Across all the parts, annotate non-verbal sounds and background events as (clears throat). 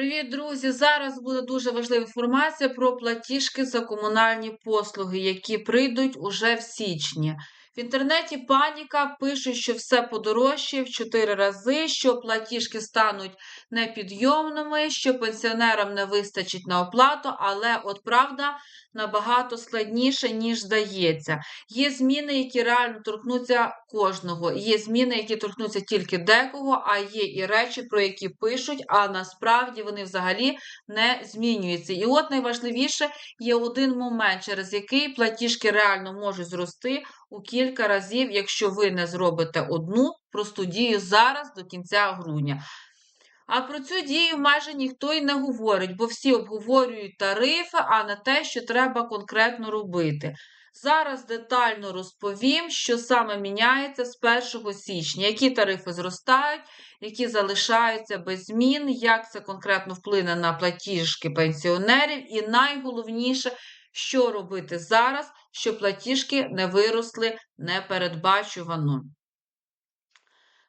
Привіт, друзі! Зараз буде дуже важлива інформація про платіжки за комунальні послуги, які прийдуть уже в січні. В інтернеті паніка пишуть, що все подорожчає в 4 рази, що платіжки стануть непідйомними, що пенсіонерам не вистачить на оплату, але от правда набагато складніше, ніж здається. Є зміни, які реально торкнуться кожного. Є зміни, які торкнуться тільки декого, а є і речі, про які пишуть, а насправді вони взагалі не змінюються. І от найважливіше є один момент, через який платіжки реально можуть зрости у кілька разів, якщо ви не зробите одну просту дію зараз до кінця грудня. А про цю дію майже ніхто й не говорить, бо всі обговорюють тарифи, а не те, що треба конкретно робити. Зараз детально розповім, що саме міняється з 1 січня, які тарифи зростають, які залишаються без змін, як це конкретно вплине на платіжки пенсіонерів, і найголовніше, що робити зараз, щоб платіжки не виросли непередбачувано.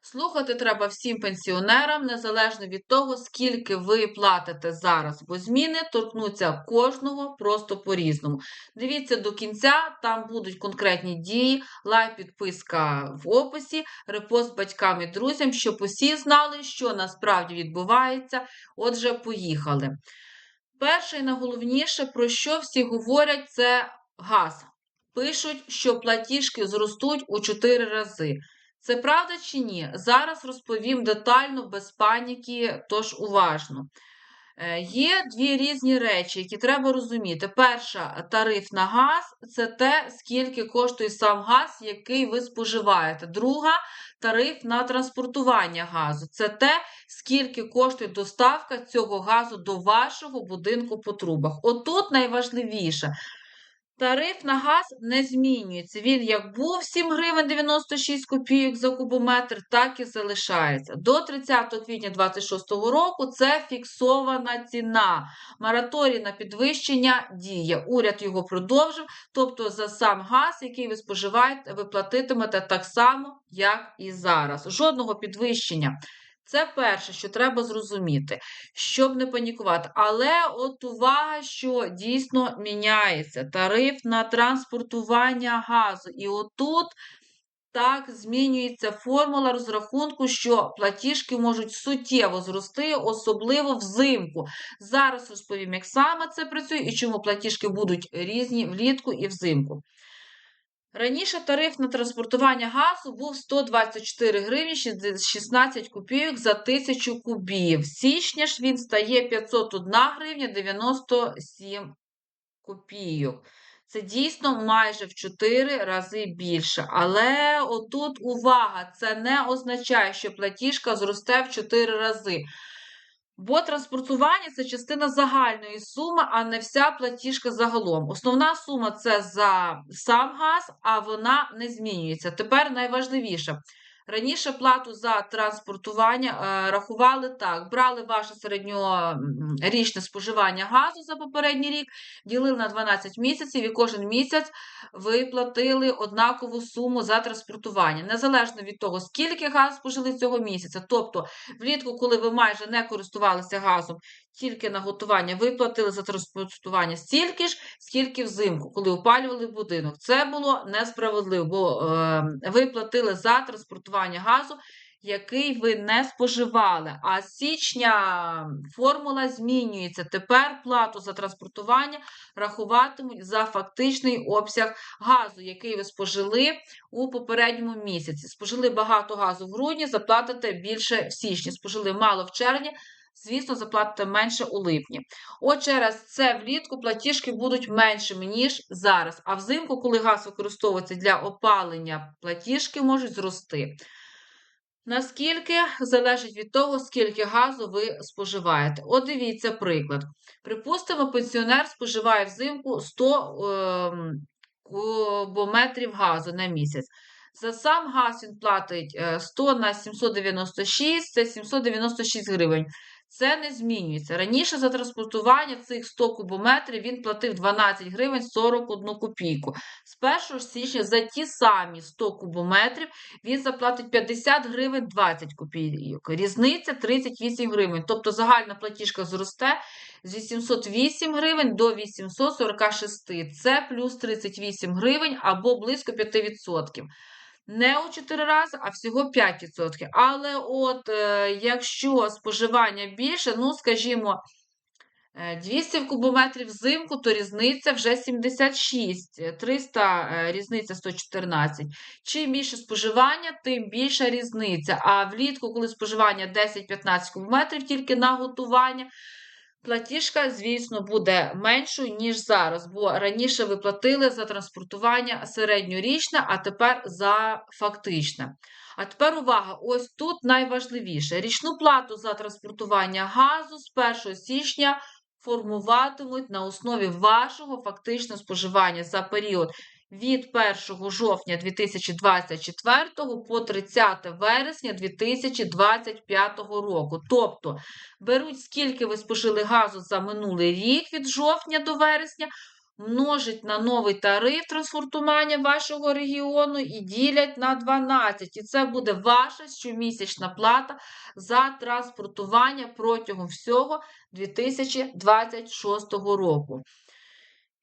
Слухати треба всім пенсіонерам, незалежно від того, скільки ви платите зараз, бо зміни торкнуться кожного просто по-різному. Дивіться до кінця, там будуть конкретні дії, лайк, підписка в описі, репост батькам і друзям, щоб усі знали, що насправді відбувається. Отже, поїхали. Перше і найголовніше, про що всі говорять, це газ. Пишуть, що платіжки зростуть у 4 рази. Це правда чи ні? Зараз розповім детально, без паніки, тож уважно. Е, є дві різні речі, які треба розуміти. Перша тариф на газ це те, скільки коштує сам газ, який ви споживаєте. Друга тариф на транспортування газу. Це те, скільки коштує доставка цього газу до вашого будинку по трубах. Отут найважливіше. Тариф на газ не змінюється. Він як був 7 гривень 96 копійок за кубометр, так і залишається. До 30 квітня 2026 року це фіксована ціна. Мораторій на підвищення діє. Уряд його продовжив, тобто за сам газ, який ви споживаєте, ви платитимете так само, як і зараз. Жодного підвищення. Це перше, що треба зрозуміти, щоб не панікувати. Але от увага, що дійсно міняється тариф на транспортування газу. І отут так змінюється формула розрахунку, що платіжки можуть суттєво зрости, особливо взимку. Зараз розповім, як саме це працює і чому платіжки будуть різні влітку і взимку. Раніше тариф на транспортування газу був 124 гривні 16 копійок за тисячу кубів. В січні ж він стає 501 гривня 97 копійок. Це дійсно майже в 4 рази більше. Але отут увага, це не означає, що платіжка зросте в 4 рази. Бо транспортування це частина загальної суми, а не вся платіжка загалом. Основна сума це за сам газ, а вона не змінюється. Тепер найважливіше. Раніше плату за транспортування е, рахували так: брали ваше середньорічне споживання газу за попередній рік, ділили на 12 місяців, і кожен місяць ви платили однакову суму за транспортування, незалежно від того, скільки газ спожили цього місяця. Тобто, влітку, коли ви майже не користувалися газом, тільки на готування, ви платили за транспортування стільки ж, скільки взимку, коли опалювали будинок. Це було несправедливо, бо е, ви платили за транспортування газу, який ви не споживали. А з січня формула змінюється. Тепер плату за транспортування рахуватимуть за фактичний обсяг газу, який ви спожили у попередньому місяці. Спожили багато газу в грудні, заплатите більше в січні. Спожили мало в червні звісно, заплатите менше у липні. От через це влітку платіжки будуть меншими, ніж зараз. А взимку, коли газ використовується для опалення, платіжки можуть зрости. Наскільки залежить від того, скільки газу ви споживаєте. От дивіться приклад. Припустимо, пенсіонер споживає взимку 100 е, кубометрів газу на місяць. За сам газ він платить 100 е, на 796, це 796 гривень. Це не змінюється. Раніше за транспортування цих 100 кубометрів він платив 12 гривень 41 копійку. З 1 січня за ті самі 100 кубометрів він заплатить 50 гривень 20 копійок. Різниця 38 гривень. Тобто загальна платіжка зросте з 808 гривень до 846. Це плюс 38 гривень або близько 5%. Не у 4 рази, а всього 5%. Але от е, якщо споживання більше, ну, скажімо, е, 200 кубометрів взимку, то різниця вже 76, е, 300 е, різниця 114. Чим більше споживання, тим більша різниця. А влітку, коли споживання 10-15 кубометрів тільки на готування, платіжка, звісно, буде меншою, ніж зараз, бо раніше ви платили за транспортування середньорічне, а тепер за фактичне. А тепер увага, ось тут найважливіше. Річну плату за транспортування газу з 1 січня формуватимуть на основі вашого фактичного споживання за період від 1 жовтня 2024 по 30 вересня 2025 року. Тобто беруть, скільки ви спожили газу за минулий рік від жовтня до вересня, множать на новий тариф транспортування вашого регіону і ділять на 12. І це буде ваша щомісячна плата за транспортування протягом всього 2026 року.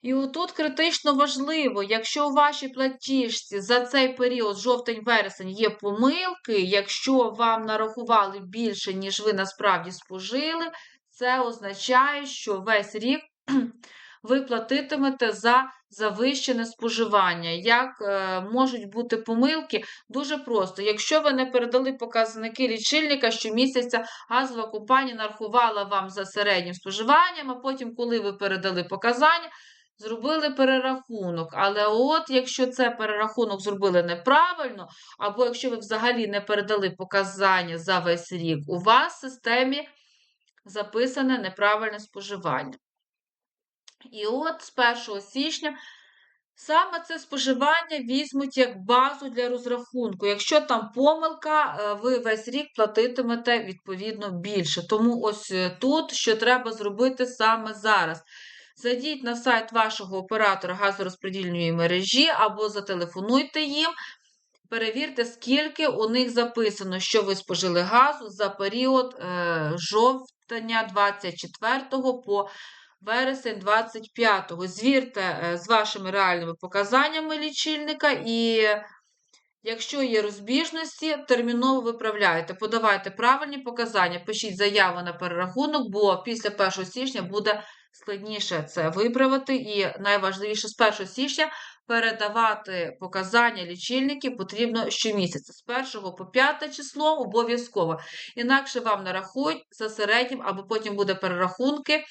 І отут критично важливо, якщо у вашій платіжці за цей період жовтень-вересень є помилки, якщо вам нарахували більше, ніж ви насправді спожили, це означає, що весь рік (clears throat) ви платитимете за завищене споживання. Як е, можуть бути помилки? Дуже просто. Якщо ви не передали показники лічильника, щомісяця газова компанія нарахувала вам за середнім споживанням, а потім, коли ви передали показання, зробили перерахунок. Але от якщо це перерахунок зробили неправильно, або якщо ви взагалі не передали показання за весь рік, у вас в системі записане неправильне споживання. І от з 1 січня саме це споживання візьмуть як базу для розрахунку. Якщо там помилка, е, ви весь рік платитимете відповідно більше. Тому ось е, тут що треба зробити саме зараз. Зайдіть на сайт вашого оператора газорозподільної мережі або зателефонуйте їм. Перевірте, скільки у них записано, що ви спожили газу за період е, жовтня 24 по вересень 25. Звірте е, з вашими реальними показаннями лічильника, і якщо є розбіжності, терміново виправляйте. Подавайте правильні показання, пишіть заяву на перерахунок, бо після 1 січня буде складніше це виправити. І найважливіше з 1 січня передавати показання лічильників потрібно щомісяця. З 1 по 5 число обов'язково. Інакше вам нарахують за середнім, або потім буде перерахунки.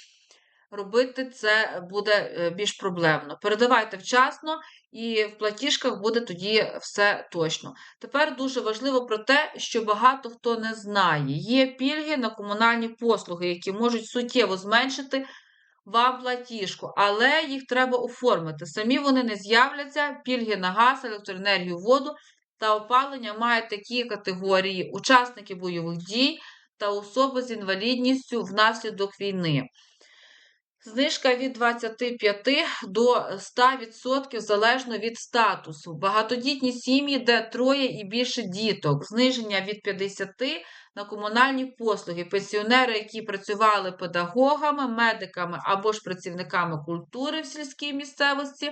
Робити це буде е, більш проблемно. Передавайте вчасно, і в платіжках буде тоді все точно. Тепер дуже важливо про те, що багато хто не знає. Є пільги на комунальні послуги, які можуть суттєво зменшити вам платіжку, але їх треба оформити. Самі вони не з'являться. Пільги на газ, електроенергію, воду та опалення мають такі категорії: учасники бойових дій та особи з інвалідністю внаслідок війни. Знижка від 25 до 100% залежно від статусу. Багатодітні сім'ї, де троє і більше діток. Зниження від 50 на комунальні послуги. Пенсіонери, які працювали педагогами, медиками або ж працівниками культури в сільській місцевості.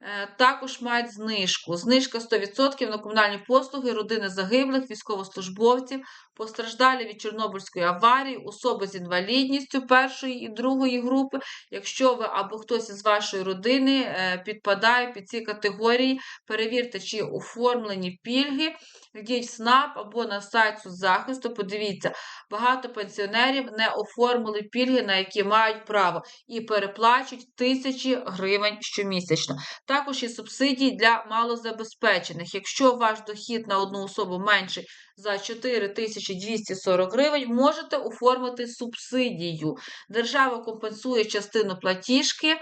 Е, також мають знижку. Знижка 100% на комунальні послуги, родини загиблих, військовослужбовців, постраждалі від Чорнобильської аварії, особи з інвалідністю першої і другої групи. Якщо ви або хтось із вашої родини е, підпадає під ці категорії, перевірте, чи оформлені пільги. Йдіть в СНАП або на сайт соцзахисту, подивіться, багато пенсіонерів не оформили пільги, на які мають право, і переплачують тисячі гривень щомісячно. Також є субсидії для малозабезпечених. Якщо ваш дохід на одну особу менший за 4240 гривень, можете оформити субсидію. Держава компенсує частину платіжки.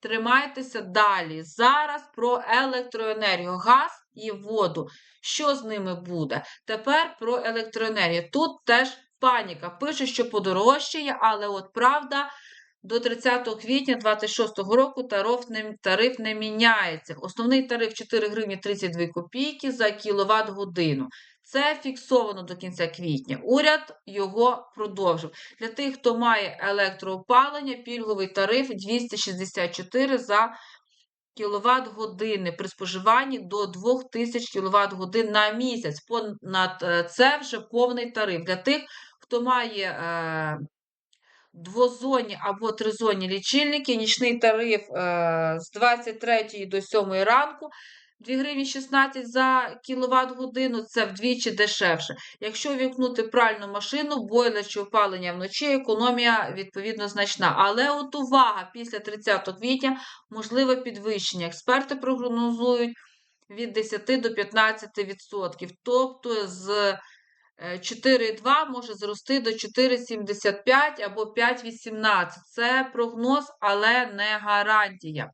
Тримайтеся далі. Зараз про електроенергію, газ і воду. Що з ними буде? Тепер про електроенергію. Тут теж Паніка. Пише, що подорожчає, але от правда, до 30 квітня 2026 року тариф не, міняється. Основний тариф 4 гривні 32 копійки за кіловат годину. Це фіксовано до кінця квітня. Уряд його продовжив. Для тих, хто має електроопалення, пільговий тариф 264 за кіловат години при споживанні до 2000 кіловат годин на місяць. Понад е, це вже повний тариф. Для тих, хто має е, двозонні або тризонні лічильники, нічний тариф е, з 23 до 7 ранку 2 гривні 16 за кіловат годину це вдвічі дешевше. Якщо вікнути пральну машину, бойлер чи опалення вночі, економія відповідно значна. Але от увага, після 30 квітня можливе підвищення. Експерти прогнозують від 10 до 15%. Тобто з 4,2 може зрости до 4,75 або 5,18. Це прогноз, але не гарантія.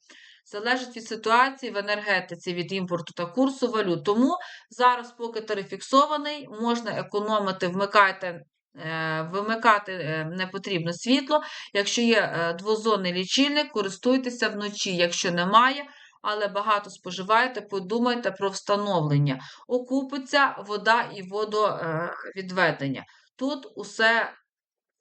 Залежить від ситуації в енергетиці, від імпорту та курсу валют. Тому зараз, поки тариф фіксований, можна економити, вмикайте. е, Вимикати е, не потрібно світло. Якщо є е, двозонний лічильник, користуйтеся вночі. Якщо немає, але багато споживаєте, подумайте про встановлення. Окупиться вода і водовідведення. Тут усе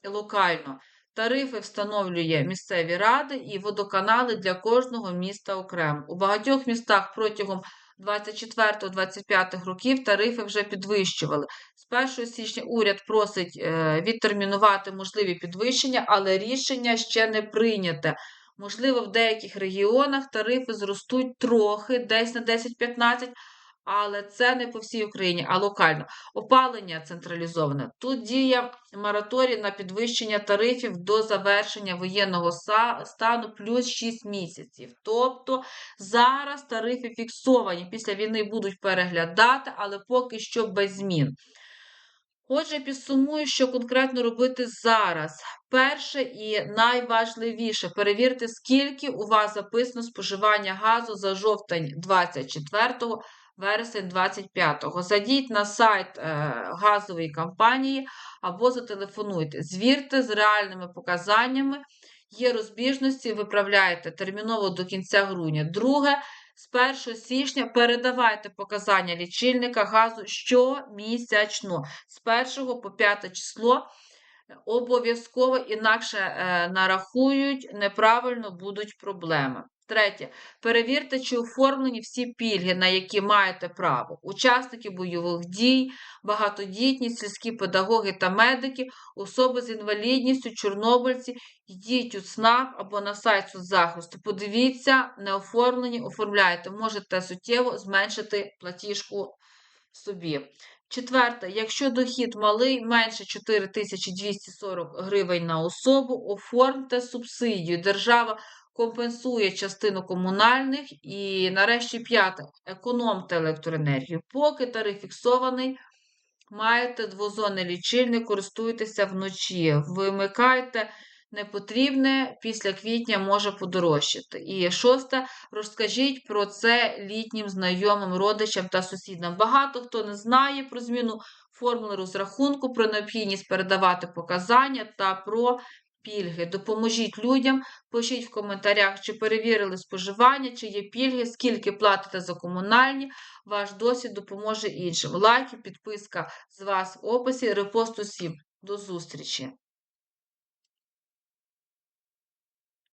локально. Тарифи встановлює місцеві ради і водоканали для кожного міста окремо. У багатьох містах протягом 24-25 років тарифи вже підвищували. З 1 січня уряд просить е, відтермінувати можливі підвищення, але рішення ще не прийняте. Можливо, в деяких регіонах тарифи зростуть трохи, десь на 10-15, але це не по всій Україні, а локально. Опалення централізоване. Тут діє мораторій на підвищення тарифів до завершення воєнного стану плюс 6 місяців. Тобто зараз тарифи фіксовані. Після війни будуть переглядати, але поки що без змін. Отже, підсумую, що конкретно робити зараз. Перше і найважливіше перевірте, скільки у вас записано споживання газу за жовтень 24 вересень 25-го. Зайдіть на сайт е, газової компанії або зателефонуйте. Звірте з реальними показаннями. Є розбіжності, виправляєте терміново до кінця грудня. Друге, з 1 січня передавайте показання лічильника газу щомісячно, з 1 по 5 число. Обов'язково інакше е, нарахують, неправильно будуть проблеми. Третє. Перевірте, чи оформлені всі пільги, на які маєте право. Учасники бойових дій, багатодітні, сільські педагоги та медики, особи з інвалідністю, чорнобильці, йдіть у ЦНАП або на сайт соцзахисту. Подивіться, не оформлені, оформляйте. Можете суттєво зменшити платіжку собі. Четверте, якщо дохід малий, менше 4240 гривень на особу, оформте субсидію. Держава компенсує частину комунальних. І нарешті п'яте, економте електроенергію. Поки тариф фіксований, маєте двозонний лічильник, користуйтеся вночі, вимикайте. Непотрібне після квітня може подорожчати. І шосте, розкажіть про це літнім знайомим, родичам та сусідам. Багато хто не знає про зміну формули розрахунку, про необхідність передавати показання та про пільги. Допоможіть людям, пишіть в коментарях, чи перевірили споживання, чи є пільги, скільки платите за комунальні. Ваш досвід допоможе іншим. Лайки, підписка з вас в описі, репост усім. До зустрічі!